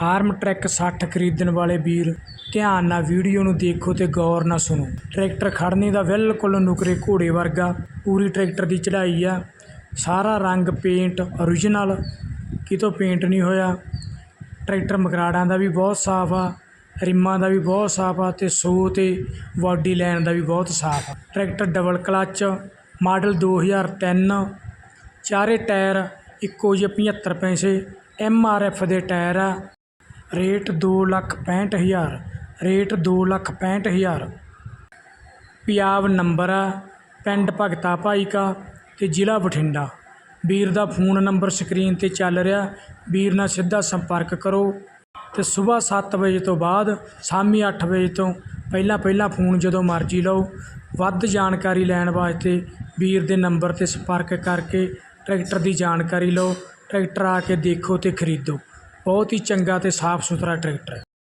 Farm track 60 ਖਰੀਦਣ ਵਾਲੇ ਵੀਰ, ਧਿਆਨ ਨਾਲ ਵੀਡੀਓ ਨੂੰ ਦੇਖੋ ਤੇ ਗੌਰ ਨਾਲ ਸੁਣੋ। ਟਰੈਕਟਰ ਖੜਨੇ ਦਾ ਬਿਲਕੁਲ ਨੁਕਰੇ ਘੋੜੇ ਵਰਗਾ, ਪੂਰੀ ਟਰੈਕਟਰ ਦੀ ਚੜ੍ਹਾਈ ਆ। ਸਾਰਾ ਰੰਗ ਪੇਂਟ ਓਰੀਜਨਲ ਕਿਤੋਂ ਪੇਂਟ ਨਹੀਂ ਹੋਇਆ। ਟਰੈਕਟਰ ਮਕਰਾੜਾਂ ਦਾ ਵੀ ਬਹੁਤ ਸਾਫ਼ ਆ, ਰਿਮਾਂ ਦਾ ਵੀ ਬਹੁਤ ਸਾਫ਼ ਆ ਤੇ ਸੋ ਤੇ ਬਾਡੀ ਲਾਈਨ ਦਾ ਵੀ ਬਹੁਤ ਸਾਫ਼ ਆ। ਟਰੈਕਟਰ ਡਬਲ ਕਲੱਚ ਮਾਡਲ 2003 ਚਾਰੇ ਟਾਇਰ ਇੱਕੋ ਜਿਹੇ 75 ਪੈਸੇ ਐਮ ਆਰ ਐਫ ਦੇ ਟਾਇਰ ਆ। ਰੇਟ ਦੋ ਲੱਖ ਪੈਂਹਠ ਹਜ਼ਾਰ, ਰੇਟ ਦੋ ਲੱਖ ਪੈਂਹਠ ਹਜ਼ਾਰ। ਪੰਜਾਬ ਨੰਬਰ ਆ, ਪਿੰਡ ਭਗਤਾ ਭਾਈ ਕਾ ਤੇ ਜ਼ਿਲ੍ਹਾ ਬਠਿੰਡਾ। ਵੀਰ ਦਾ ਫੋਨ ਨੰਬਰ ਸਕਰੀਨ ਤੇ ਚੱਲ ਰਿਹਾ, ਵੀਰ ਨਾਲ ਸਿੱਧਾ ਸੰਪਰਕ ਕਰੋ। ਅਤੇ ਸੁਬਾਹ ਸੱਤ ਵਜੇ ਤੋਂ ਬਾਅਦ, ਸ਼ਾਮੀ ਅੱਠ ਵਜੇ ਤੋਂ ਪਹਿਲਾਂ ਪਹਿਲਾਂ ਫੋਨ ਜਦੋਂ ਮਰਜ਼ੀ ਲਓ। ਵੱਧ ਜਾਣਕਾਰੀ ਲੈਣ ਵਾਸਤੇ ਵੀਰ ਦੇ ਨੰਬਰ ਤੇ ਸੰਪਰਕ ਕਰਕੇ ਟਰੈਕਟਰ ਦੀ ਜਾਣਕਾਰੀ ਲਓ। ਟਰੈਕਟਰ ਆ ਕੇ ਦੇਖੋ ਅਤੇ ਖਰੀਦੋ। ਬਹੁਤ ਹੀ ਚੰਗਾ ਅਤੇ ਸਾਫ਼ ਸੁਥਰਾ ਟਰੈਕਟਰ ਹੈ।